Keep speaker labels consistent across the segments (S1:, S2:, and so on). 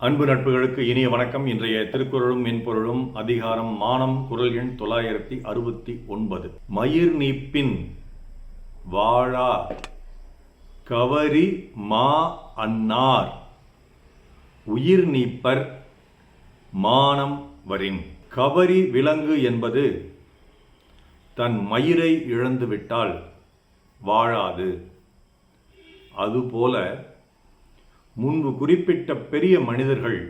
S1: அன்பு நட்புகளுக்கு இனிய வணக்கம். இன்றைய திருக்குறளும் மென்பொருளும் அதிகாரம் மானம் குரல் எண் தொள்ளாயிரத்தி அறுபத்தி ஒன்பது. மயிர் நீப்பின் வாழா கவரி மா அன்னார் உயிர் நீப்பர் மானம் வரின். கவரி விலங்கு என்பது தன் மயிரை இழந்துவிட்டால் வாழாது. அதுபோல முன்பு குறிப்பிட்ட பெரிய மனிதர்கள்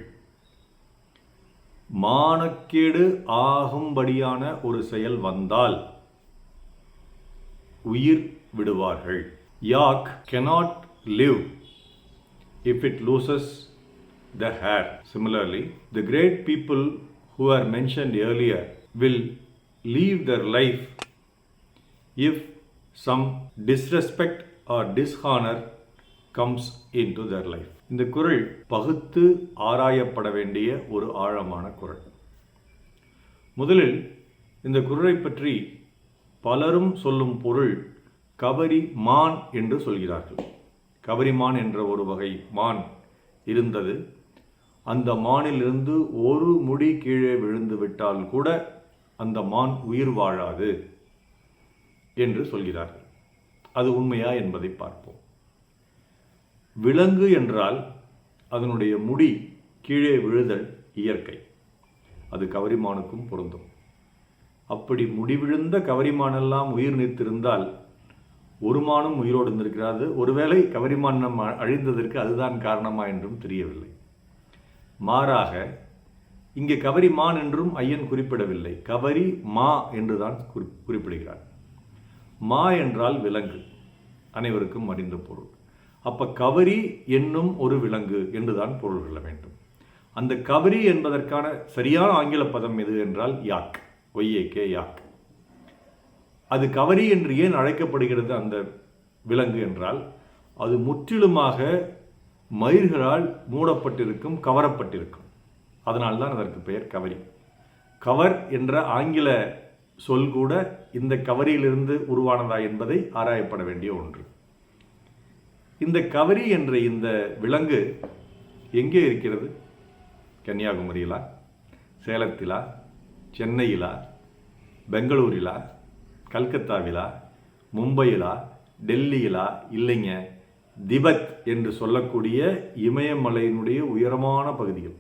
S1: மானக்கேடு ஆகும்படியான ஒரு செயல் வந்தால் உயிர் விடுவார்கள் yak cannot live if it loses the hair similarly the great people who are mentioned earlier will leave their life if some disrespect or dishonour comes into their life இந்த குறள் பகுத்து ஆராயப்பட வேண்டிய ஒரு ஆழமான குறள் முதலில் இந்த குரலை பற்றி பலரும் சொல்லும் பொருள் கவரி மான் என்று சொல்கிறார்கள். கவரிமான் என்ற ஒரு வகை மான் இருந்தது. அந்த மானிலிருந்து ஒரு முடி கீழே விழுந்து விட்டால் கூட அந்த மான் உயிர் வாழாது என்று சொல்கிறார்கள். அது உண்மையா என்பதை பார்ப்போம். விலங்கு என்றால் அதனுடைய முடி கீழே விழுதல் இயற்கை. அது கவரிமானுக்கும் பொருந்தும். அப்படி முடி விழுந்த கவரிமானெல்லாம் உயிர் நீத்திருந்தால் ஒரு மானும் உயிரோடு இருந்திருக்கிறது. ஒருவேளை கவரிமான் நம் அழிந்ததற்கு அதுதான் காரணமா என்றும் தெரியவில்லை. மாறாக இங்கே கவரிமான் என்றும் ஐயன் குறிப்பிடவில்லை. கவரி மா என்றுதான் குறி- குறிப்பிடுகிறார். மா என்றால் விலங்கு. அனைவருக்கும் அறிந்த பொருள். அப்போ கவரி என்னும் ஒரு விலங்கு என்றுதான் பொருள் கொள்ள வேண்டும். அந்த கவரி என்பதற்கான சரியான ஆங்கில பதம் எது என்றால் யாக் ஒய்ஏகே யாக். அது கவரி என்று ஏன் அழைக்கப்படுகிறது அந்த விலங்கு என்றால் அது முற்றிலுமாக மயிர்களால் மூடப்பட்டிருக்கும் கவரப்பட்டிருக்கும். அதனால்தான் அதற்கு பெயர் கவரி. கவர் என்ற ஆங்கில சொல் கூட இந்த கவரியிலிருந்து உருவானதா என்பதை ஆராயப்பட வேண்டிய ஒன்று. இந்த கவரி என்ற இந்த விலங்கு எங்கே இருக்கிறது? கன்னியாகுமரியிலா? சேலத்திலா? சென்னையிலா? பெங்களூரிலா? கல்கத்தாவிலா? மும்பையிலா? டெல்லியிலா? இல்லைங்க. திபெத் என்று சொல்லக்கூடிய இமயமலையினுடைய உயரமான பகுதிகள்.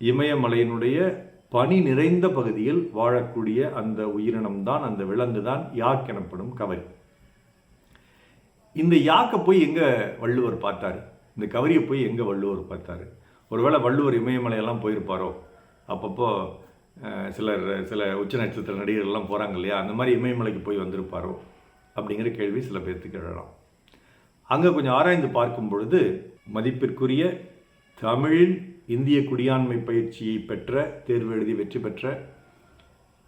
S1: இமயமலையினுடைய பனி நிறைந்த பகுதியில் வாழக்கூடிய அந்த உயிரினம்தான் அந்த விலங்கு தான் யாக் எனப்படும் கவரி. இந்த யாக்கை போய் எங்கே வள்ளுவர் பார்த்தாரு? இந்த கவரியை போய் எங்கே வள்ளுவர் பார்த்தாரு? ஒருவேளை வள்ளுவர் இமயமலையெல்லாம் போயிருப்பாரோ? அப்பப்போ சிலர் சில உச்ச நட்சத்திர நடிகர்கள்லாம் போகிறாங்க இல்லையா? அந்த மாதிரி இமயமலைக்கு போய் வந்திருப்பாரோ? அப்படிங்கிற கேள்வி சில பேர்த்துக்கு எழலாம். அங்கே கொஞ்சம் ஆராய்ந்து பார்க்கும் பொழுது மதிப்பிற்குரிய தமிழில் இந்திய குடியாண்மை பயிற்சியை பெற்ற தேர்வு எழுதி வெற்றி பெற்ற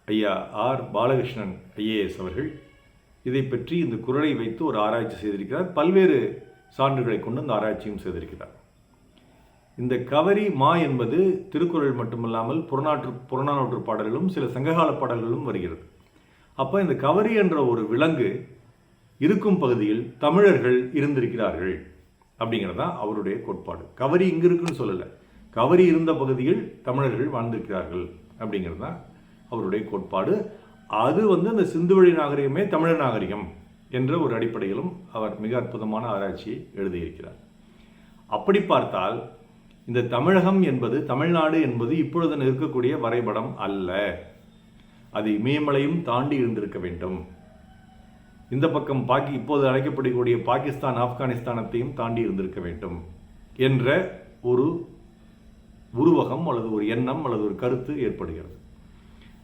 S1: ஐயா ஆர். பாலகிருஷ்ணன் ஐஏஎஸ் அவர்கள் இதை பற்றி இந்த குரலை வைத்து ஒரு ஆராய்ச்சி செய்திருக்கிறார். பல்வேறு சான்றுகளை கொண்டு இந்த ஆராய்ச்சியும் செய்திருக்கிறார். இந்த கவரி மா என்பது திருக்குறள் மட்டுமல்லாமல் புறநாற்று புறநானூற்று பாடல்களும் சில சங்ககால பாடல்களும் வருகிறது. அப்போ இந்த கவரி என்ற ஒரு விலங்கு இருக்கும் பகுதியில் தமிழர்கள் இருந்திருக்கிறார்கள் அப்படிங்கிறது தான் அவருடைய கோட்பாடு. கவரி இங்கே இருக்குன்னு சொல்லலை. கவரி இருந்த பகுதியில் தமிழர்கள் வாழ்ந்திருக்கிறார்கள் அப்படிங்கிறது தான் அவருடைய கோட்பாடு. அது வந்து அந்த சிந்துவெளி நாகரிகமே தமிழர் நாகரிகம் என்ற ஒரு அடிப்படையிலும் அவர் மிக அற்புதமான ஆராய்ச்சியை எழுதியிருக்கிறார். அப்படி பார்த்தால் இந்த தமிழகம் என்பது தமிழ்நாடு என்பது இப்பொழுது இருக்கக்கூடிய வரைபடம் அல்ல. அது இமயமலையும் தாண்டி இருந்திருக்க வேண்டும். இந்த பக்கம் பாக்கி இப்போது அழைக்கப்படக்கூடிய பாகிஸ்தான் ஆப்கானிஸ்தானத்தையும் தாண்டி இருந்திருக்க வேண்டும் என்ற ஒரு உருவகம் அல்லது ஒரு எண்ணம் அல்லது ஒரு கருத்து ஏற்படுகிறது.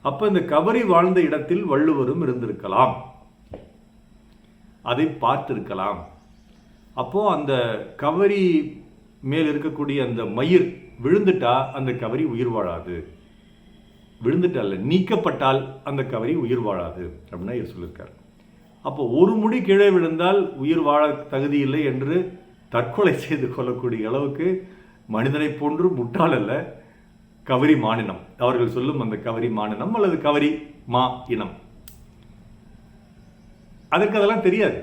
S1: அப்ப இந்த கபரி வாழ்ந்த இடத்தில் வள்ளுவரும் இருந்திருக்கலாம். அதை பார்த்திருக்கலாம். அப்போ அந்த கவரி மேல் இருக்கக்கூடிய அந்த மயிர் விழுந்துட்டா அந்த கவரி உயிர் வாழாது. விழுந்துட்டால நீக்கப்பட்டால் அந்த கவரி உயிர் வாழாது அப்படின்னு இவர் சொல்லியிருக்கார். அப்போ ஒரு முடி கீழே விழுந்தால் உயிர் வாழ தகுதி இல்லை என்று தற்கொலை செய்து கொள்ளக்கூடிய அளவுக்கு மனிதனை போன்று முட்டாள் அல்ல. கவரி மாநிலம். அவர்கள் சொல்லும் அந்த கவரி மாநிலம் அல்லது கவரி மா இனம். அதற்கு அதெல்லாம் தெரியாது.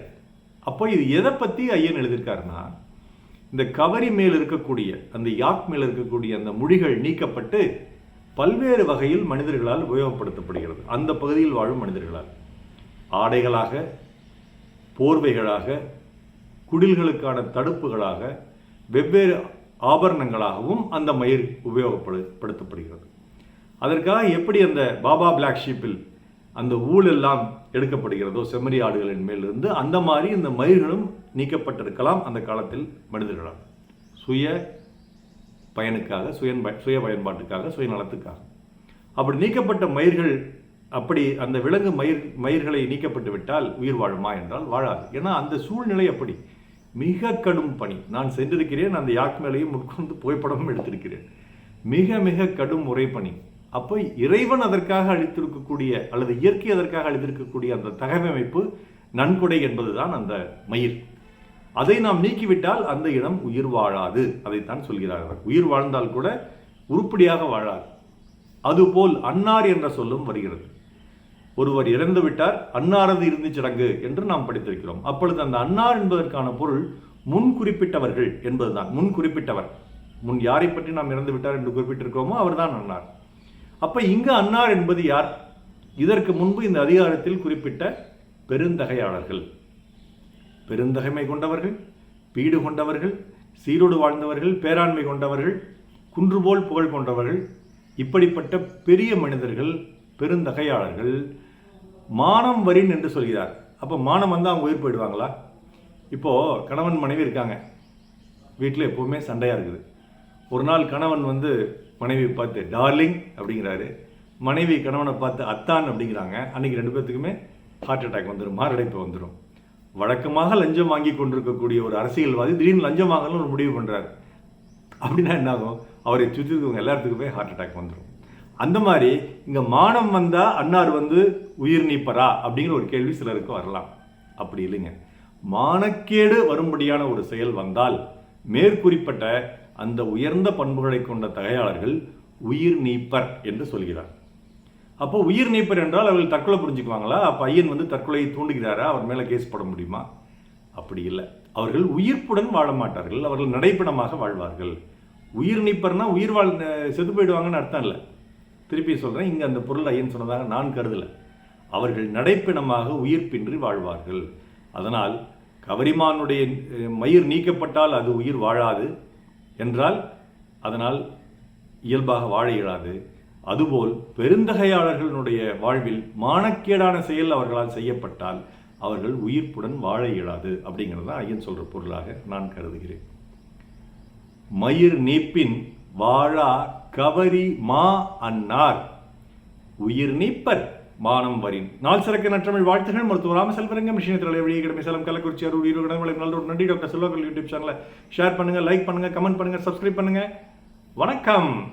S1: அப்போ இது எதை பற்றி ஐயன் எழுதியிருக்காருன்னா இந்த கவரி மேல் இருக்கக்கூடிய அந்த யாக் மேல் இருக்கக்கூடிய அந்த முடிகள் நீக்கப்பட்டு பல்வேறு வகையில் மனிதர்களால் உபயோகப்படுத்தப்படுகிறது. அந்த பகுதியில் வாழும் மனிதர்களால். ஆடைகளாக போர்வைகளாக குடில்களுக்கான தடுப்புகளாக வெவ்வேறு ஆபரணங்களாகவும் அந்த மயிர் உபயோகப்படுத்தப்படுகிறது அதற்காக எப்படி அந்த பாபா பிளாக் ஷீப்பில் அந்த ஊழ் எல்லாம் எடுக்கப்படுகிறதோ செம்மறி ஆடுகளின் மேலிருந்து அந்த மாதிரி இந்த மயிர்களும் நீக்கப்பட்டிருக்கலாம் அந்த காலத்தில் மனிதர்களால். சுய பயனுக்காக சுயன்ப சுய பயன்பாட்டுக்காக சுயநலத்துக்காக அப்படி நீக்கப்பட்ட மயிர்கள் அப்படி அந்த விலங்கு மயிர் மயிர்களை நீக்கப்பட்டு விட்டால் உயிர் வாழுமா என்றால் வாழாது. ஏன்னா அந்த சூழ்நிலை அப்படி. மிக கடும் பணி. நான் சென்றிருக்கிறேன் அந்த யாக் மேலையும் உட்கார்ந்து புகைப்படமும் எடுத்திருக்கிறேன். மிக மிக கடும் உரைப்பணி அப்போ இறைவன் அதற்காக அளித்திருக்கக்கூடிய அல்லது இயற்கை அதற்காக அளித்திருக்கக்கூடிய அந்த தகவமைப்பு நன்கொடை என்பதுதான் அந்த மயிர் அதை நாம் நீக்கிவிட்டால் அந்த இடம் உயிர் வாழாது. அதைத்தான் சொல்கிறார்கள் உயிர் வாழ்ந்தால் கூட உருப்படியாக வாழாது. அதுபோல் அன்னார் என்ற சொல்லும் வருகிறது. ஒருவர் இறந்து விட்டார் அன்னாரது இறுதி சடங்கு என்று நாம் படித்திருக்கிறோம். அப்பொழுது அந்த அன்னார் என்பதற்கான பொருள் முன் குறிப்பிட்டவர்கள் என்பதுதான். முன் குறிப்பிட்டவர். முன் யாரை பற்றி நாம் இறந்து விட்டார் என்று குறிப்பிட்டிருக்கிறோமோ அவர்தான் அன்னார். அப்ப இங்கு அன்னார் என்பது யார்? இதற்கு முன்பு இந்த அதிகாரத்தில் குறிப்பிட்ட பெருந்தகையாளர்கள். பெருந்தகைமை கொண்டவர்கள் பீடு கொண்டவர்கள் சீரோடு வாழ்ந்தவர்கள் பேராண்மை கொண்டவர்கள் குன்றுபோல் புகழ் கொண்டவர்கள் இப்படிப்பட்ட பெரிய மனிதர்கள் பெருந்தகையாளர்கள் மானம் வரின் என்று சொல்கிறார். அப்போ மானம் வந்து அவங்க உயிர் போயிடுவாங்களா? இப்போது கணவன் மனைவி இருக்காங்க. வீட்டில் எப்போவுமே சண்டையாக இருக்குது. ஒரு நாள் கணவன் வந்து மனைவி பார்த்து டார்லிங் அப்படிங்கிறாரு. மனைவி கணவனை பார்த்து அத்தான் அப்படிங்கிறாங்க. அன்றைக்கி ரெண்டு பேர்த்துக்குமே ஹார்ட் அட்டாக் வந்துடும் மாரடைப்பு வந்துடும் வழக்கமாக லஞ்சம் வாங்கி கொண்டிருக்கக்கூடிய ஒரு அரசியல்வாதி திடீர்னு லஞ்சம் வாங்கணும்னு ஒரு முடிவு பண்ணுறாரு அப்படின்னா என்ன ஆகும் அவரை சுற்றி இருக்கவங்க எல்லாத்துக்குமே ஹார்ட் அட்டாக் வந்துடும் அந்த மாதிரி இங்கே மானம் வந்தால் அன்னார் வந்து உயிர் நீப்பரா அப்படிங்கிற ஒரு கேள்வி சிலருக்கு வரலாம். அப்படி இல்லைங்க. மானக்கேடு வரும்படியான ஒரு செயல் வந்தால் மேற்குறிப்பட்ட அந்த உயர்ந்த பண்புகளை கொண்ட தகையாளர்கள் உயிர் நீப்பர் என்று சொல்கிறார். அப்போ உயிர் நீப்பர் என்றால் அவர்கள் தற்கொலை புரிஞ்சுக்குவாங்களா? அப்போ ஐயன் வந்து தற்கொலையை தூண்டுகிறாரா? அவர் மேலே கேஸ் போட முடியுமா? அப்படி இல்லை. அவர்கள் உயிர்ப்புடன் வாழ மாட்டார்கள். அவர்கள் நடைப்பிணமாக வாழ்வார்கள். உயிர் நீப்பர்னா உயிர் வாழ் செத்து போயிடுவாங்கன்னு அர்த்தம் இல்லை. திருப்பி சொல்கிறேன் இங்கே அந்த பொருள் ஐயன் சொன்னதாக நான் கருதலை. அவர்கள் நடைப்பிணமாக உயிர்ப்பின்றி வாழ்வார்கள். அதனால் கவரிமானுடைய மயிர் நீக்கப்பட்டால் அது உயிர் வாழாது என்றால் அதனால் இயல்பாக வாழ இயலாது. அதுபோல் பெருந்தகையாளர்களுடைய வாழ்வில் மானக்கேடான செயல் அவர்களால் செய்யப்பட்டால் அவர்கள் உயிர்ப்புடன் வாழ இயலாது அப்படிங்கிறது தான் ஐயன் சொல்கிற பொருளாக நான் கருதுகிறேன். மயிர் நீப்பின் வாழா கவரி மா அன்னார். உயிர் நீப்பர் மானம் வரின். நாள் சிறக்க நற்றமிழ் வாழ்த்துகள். மருத்துவ ராமசெல்வரங்கம் விஷயத்தில் வெளியே கிடமை சேலம் கள்ளக்குறிச்சி அருள் ஈரோடு இடங்களை நல்ல ஒரு நன்றி டாக்டர் செல்வாக்கள் யூடியூப் சேனலை ஷேர் பண்ணுங்கள் லைக் பண்ணுங்கள் கமெண்ட் பண்ணுங்கள் சப்ஸ்கிரைப் பண்ணுங்கள் வணக்கம்.